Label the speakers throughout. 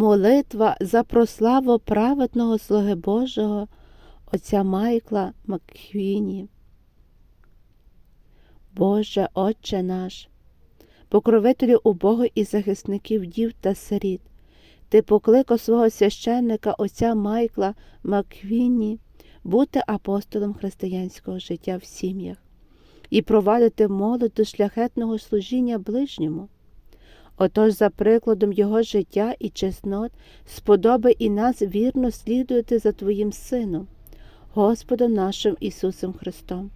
Speaker 1: молитва за прославу праведного слуги Божого отця Майкла Макхвіні. Боже, Отче наш, покровителю убого і захисників дів та сиріт, ти покликав свого священника отця Майкла Маквіні бути апостолом християнського життя в сім'ях і провадити молодь до шляхетного служіння ближньому. Отож, за прикладом Його життя і чеснот, сподоби і нас вірно слідувати за Твоїм Сином, Господом нашим Ісусом Христом,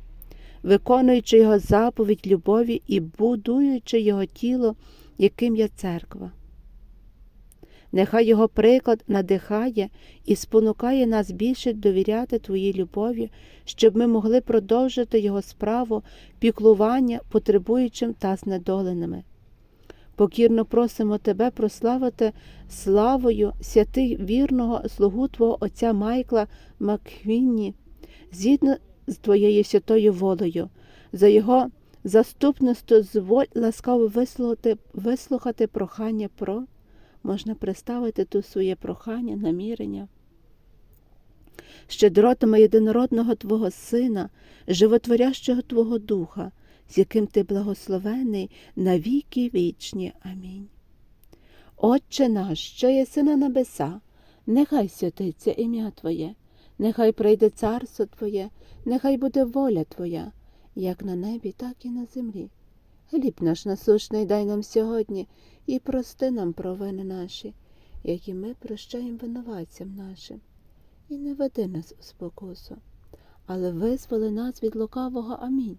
Speaker 1: виконуючи Його заповідь любові і будуючи Його тіло, яким є церква. Нехай Його приклад надихає і спонукає нас більше довіряти Твоїй любові, щоб ми могли продовжити Його справу піклування потребуючим та знедоленими. Покірно просимо Тебе прославити славою святих вірного слугу Твого Отця Майкла Маквінні, згідно з Твоєю святою волею, за Його заступництво зволь ласкаво вислухати, вислухати прохання про, можна представити тут своє прохання, намірення. Щедротами єдинородного Твого Сина, животворящого Твого Духа, з яким ти благословений на віки вічні. Амінь. Отче наш, що єси на небеса, нехай святиться ім'я Твоє, нехай прийде царство Твоє, нехай буде воля Твоя, як на небі, так і на землі. Хліб наш насушний дай нам сьогодні і прости нам провини наші, які ми прощаємо винуватцям нашим. І не веди нас у спокусу, але визволи нас від лукавого. Амінь.